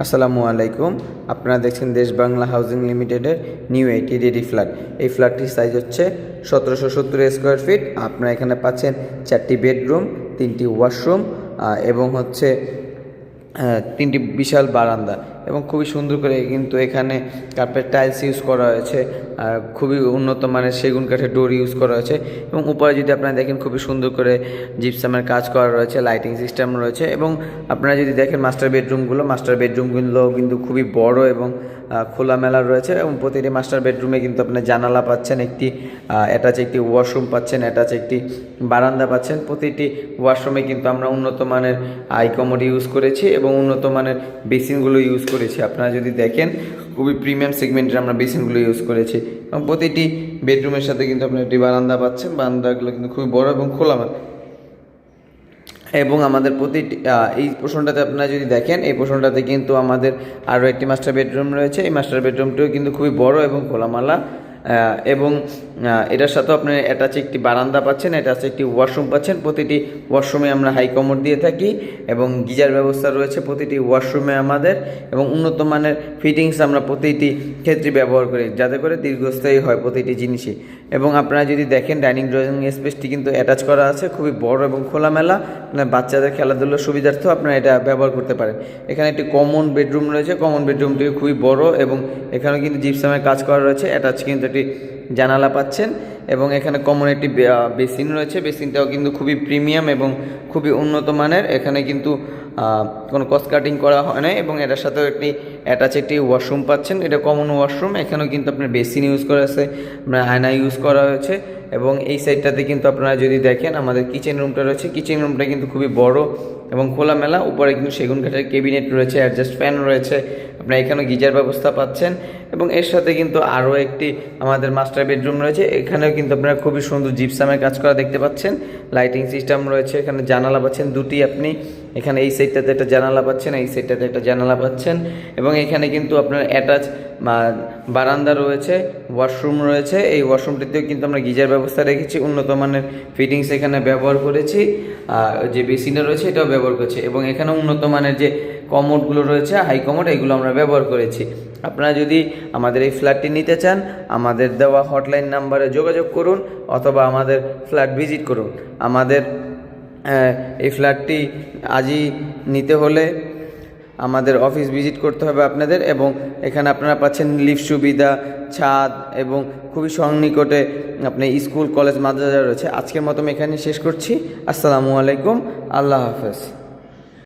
আসসালামু আলাইকুম। আপনারা দেখছেন দেশ বাংলা হাউজিং লিমিটেডের নিউ এইটি ডিডি ফ্ল্যাট। এই ফ্ল্যাটটির সাইজ হচ্ছে সতেরোশো সত্তর স্কোয়ার ফিট। আপনারা এখানে পাচ্ছেন চারটি বেডরুম, তিনটি ওয়াশরুম এবং হচ্ছে তিনটি বিশাল বারান্দা। এবং খুবই সুন্দর করে কিন্তু এখানে কার্পেট টাইলস ইউজ করা হয়েছে, আর খুবই উন্নত মানের সেগুন কাঠের ডোর ইউজ করা হয়েছে এবং উপরে যদি আপনারা দেখেন খুবই সুন্দর করে জিপসামের কাজ করা রয়েছে লাইটিং সিস্টেম রয়েছে এবং আপনারা যদি দেখেন মাস্টার বেডরুমগুলো মাস্টার বেডরুমগুলো কিন্তু খুবই বড় এবং খোলামেলা রয়েছে এবং প্রতিটি মাস্টার বেডরুমে কিন্তু আপনার জানালা পাচ্ছেন, একটি অ্যাটাচ একটি ওয়াশরুম পাচ্ছেন অ্যাটাচ একটি বারান্দা পাচ্ছেন, প্রতিটি ওয়াশরুমে কিন্তু আমরা উন্নত মানের আইকমোড ইউজ করেছি এবং উন্নত মানের বেসিনগুলো ইউজ করেছি। আপনারা যদি দেখেন, খুবই প্রিমিয়াম সেগমেন্টের আমরা বেসিনগুলো ইউজ করেছি। এবং প্রতিটি বেডরুমের সাথে কিন্তু আপনি একটি বারান্দা পাচ্ছেন। বারান্দাগুলো কিন্তু খুবই বড় এবং খোলা খোলামেলা। এবং আমাদের প্রতিটি এই পোষণটাতে আপনারা যদি দেখেন, এই পোষণটাতে কিন্তু আমাদের আরও একটি মাস্টার বেডরুম রয়েছে। এই মাস্টার বেডরুমটিও কিন্তু খুবই বড় এবং খোলামালা। এবং এটার সাথেও আপনার অ্যাটাচে একটি বারান্দা পাচ্ছেন অ্যাটাচে একটি ওয়াশরুম পাচ্ছেন, প্রতিটি ওয়াশরুমে আমরা হাই কমোড দিয়ে থাকি এবং গিজার ব্যবস্থা রয়েছে প্রতিটি ওয়াশরুমে আমাদের এবং উন্নত মানের ফিটিংস আমরা প্রতিটি ক্ষেত্রে ব্যবহার করি, যাতে করে দীর্ঘস্থায়ী হয় প্রতিটি জিনিসই। এবং আপনারা যদি দেখেন ডাইনিং ড্রয়িং স্পেসটি কিন্তু অ্যাটাচ করা আছে, খুবই বড় এবং খোলামেলা মানে বাচ্চাদের খেলাধুলার সুবিধার্থে আপনারা এটা ব্যবহার করতে পারেন। এখানে একটি কমন বেডরুম রয়েছে কমন বেডরুমটি খুবই বড় এবং এখানেও কিন্তু জিপসামের কাজ করা রয়েছে অ্যাটাচ কিন্তু একটি জানালা পাচ্ছেন এবং এখানে কমন একটি বেসিন রয়েছে। বেসিনটাও কিন্তু খুবই প্রিমিয়াম এবং খুবই উন্নত মানের। এখানে কিন্তু কোনো কস্ট কাটিং করা হয় না এবং এটার সাথেও একটি অ্যাটাচ একটি ওয়াশরুম পাচ্ছেন। এটা কমন ওয়াশরুম এখানেও কিন্তু আপনার বেসিন ইউজ করা আছে, আপনার আয়না ইউজ করা হয়েছে এবং এই সাইডটাতে কিন্তু আপনারা যদি দেখেন, আমাদের কিচেন রুমটা রয়েছে। কিচেন রুমটা কিন্তু খুবই বড় এবং খোলামেলা। উপরে কিন্তু সেগুন কাঠের কেবিনেট রয়েছে অ্যাডজাস্ট ফ্যান রয়েছে। আপনারা এখানেও গিজার ব্যবস্থা পাচ্ছেন এবং এর সাথে কিন্তু আরও একটি আমাদের মাস্টার বেডরুম রয়েছে। এখানেও কিন্তু আপনারা খুবই সুন্দর জিপসামের কাজ করা দেখতে পাচ্ছেন। লাইটিং সিস্টেম রয়েছে, এখানে জানালা পাচ্ছেন। দুটি আপনি এখানে এই সাইডটাতে একটা জানালা পাচ্ছেন, এই সাইডটাতে একটা জানালা পাচ্ছেন। এবং এখানে কিন্তু আপনার অ্যাটাচ বারান্দা রয়েছে ওয়াশরুম রয়েছে। এই ওয়াশরুমটিতেও কিন্তু আমরা গিজার ব্যবস্থা রেখেছি, উন্নত মানের ফিটিংস এখানে ব্যবহার করেছি। আর যে বেসিনটা রয়েছে, এটাও ব্যবহার করেছি। এবং এখানে উন্নত মানের যে কমোডগুলো রয়েছে হাই কমোড এগুলো আমরা ব্যবহার করেছি। আপনারা যদি আমাদের এই ফ্ল্যাটটি নিতে চান, আমাদের দেওয়া হটলাইন নাম্বারে যোগাযোগ করুন, অথবা আমাদের ফ্ল্যাট ভিজিট করুন। আমাদের এই ফ্ল্যাটটি আজই নিতে হলে আমাদের অফিস ভিজিট করতে হবে আপনাদের এবং এখানে আপনারা পাচ্ছেন লিফট সুবিধা, ছাদ এবং খুবই সন্নিকটে আপনি স্কুল, কলেজ, মাদ্রাসা রয়েছে। আজকের মতো আমি এখানে শেষ করছি। আসসালামু আলাইকুম। আল্লাহ হাফেজ।